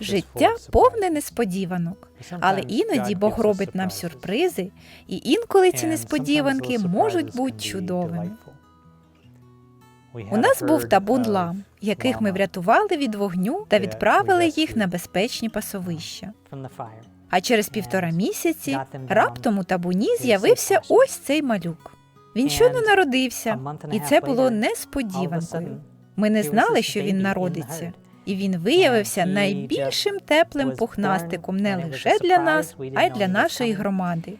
Життя повне несподіванок, але іноді Бог робить нам сюрпризи, і інколи ці несподіванки можуть бути чудовими. У нас був табун лам, яких ми врятували від вогню та відправили їх на безпечні пасовища. А через півтора місяці раптом у табуні з'явився ось цей малюк. Він щойно народився, і це було несподіванкою. Ми не знали, що він народиться, і він виявився найбільшим теплим пухнастиком не лише для нас, а й для нашої громади.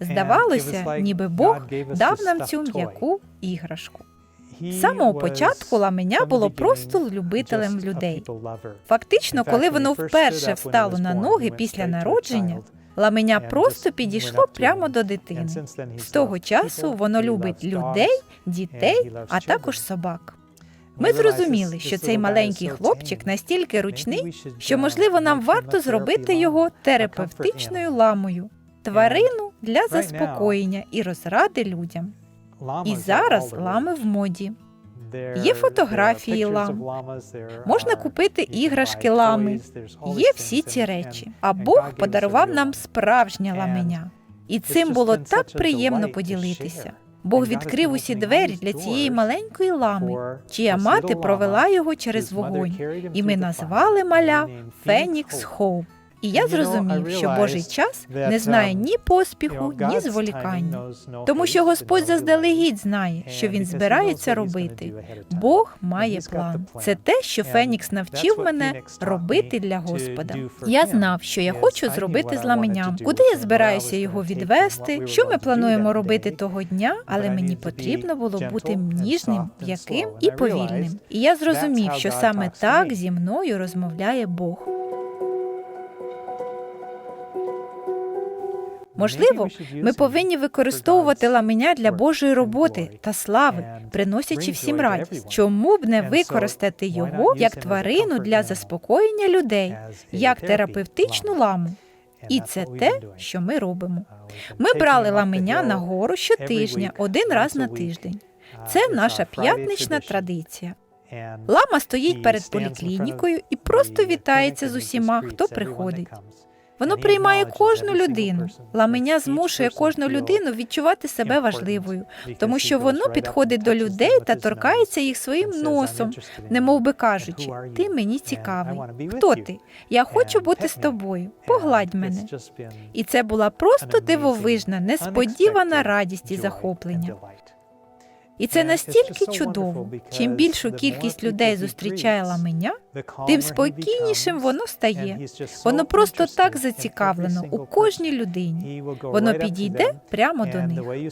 Здавалося, ніби Бог дав нам цю м'яку іграшку. З самого початку ламеня було просто любителем людей. Фактично, коли воно вперше встало на ноги після народження, ламеня просто підійшло прямо до дитини. З того часу воно любить людей, дітей, а також собак. Ми зрозуміли, що цей маленький хлопчик настільки ручний, що можливо нам варто зробити його терапевтичною ламою, тварину для заспокоєння і розради людям. І зараз лами в моді. Є фотографії лам. Можна купити іграшки лами. Є всі ці речі. А Бог подарував нам справжнє ламеня. І цим було так приємно поділитися. Бог відкрив усі двері для цієї маленької лами, чия мати провела його через вогонь, і ми назвали маля Фенікс Хоуп. І я зрозумів, що Божий час не знає ні поспіху, ні зволікання. Тому що Господь заздалегідь знає, що він збирається робити. Бог має план. Це те, що Фенікс навчив мене робити для Господа. Я знав, що я хочу зробити з ламеням, куди я збираюся його відвести, що ми плануємо робити того дня, але мені потрібно було бути ніжним, м'яким і повільним. І я зрозумів, що саме так зі мною розмовляє Бог. Можливо, ми повинні використовувати ламеня для Божої роботи та слави, приносячи всім радість. Чому б не використати його як тварину для заспокоєння людей, як терапевтичну ламу? І це те, що ми робимо. Ми брали ламеня на гору щотижня, один раз на тиждень. Це наша п'ятнична традиція. Лама стоїть перед поліклінікою і просто вітається з усіма, хто приходить. Воно приймає кожну людину. Ламеня змушує кожну людину відчувати себе важливою, тому що воно підходить до людей та торкається їх своїм носом, немов би кажучи, ти мені цікавий. Хто ти? Я хочу бути з тобою. Погладь мене. І це була просто дивовижна, несподівана радість і захоплення. І це настільки чудово. Чим більшу кількість людей зустрічає ламеня, тим спокійнішим воно стає. Воно просто так зацікавлено у кожній людині. Воно підійде прямо до них.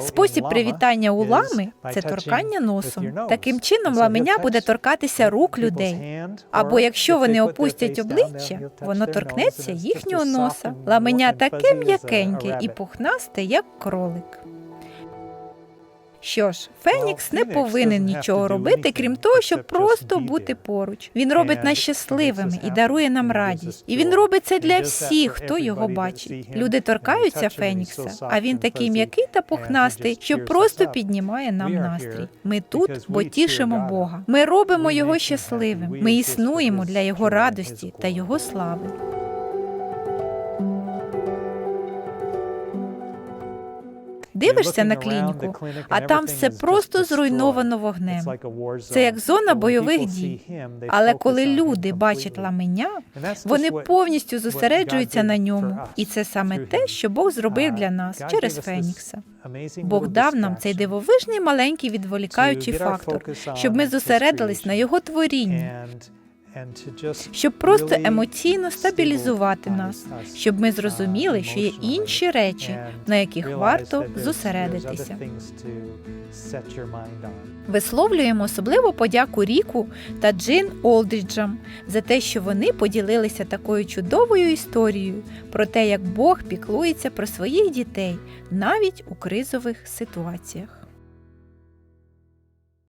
Спосіб привітання у лами це торкання носом. Таким чином, ламеня буде торкатися рук людей. Або якщо вони опустять обличчя, воно торкнеться їхнього носа. Ламеня таке м'якеньке і пухнасте, як кролик. Що ж, Фенікс не повинен нічого робити, крім того, щоб просто бути поруч. Він робить нас щасливими і дарує нам радість. І він робить це для всіх, хто його бачить. Люди торкаються Фенікса, а він такий м'який та пухнастий, що просто піднімає нам настрій. Ми тут, бо тішимо Бога. Ми робимо його щасливим. Ми існуємо для його радості та його слави. Дивишся на клініку, а там все просто зруйновано вогнем. Це як зона бойових дій. Але коли люди бачать ламеня, вони повністю зосереджуються на ньому, і це саме те, що Бог зробив для нас через Фенікса. Бог дав нам цей дивовижний маленький відволікаючий фактор, щоб ми зосередились на його творінні, щоб просто емоційно стабілізувати нас, щоб ми зрозуміли, що є інші речі, на яких варто зосередитися. Висловлюємо особливу подяку Ріку та Джин Олдріджам за те, що вони поділилися такою чудовою історією про те, як Бог піклується про своїх дітей навіть у кризових ситуаціях.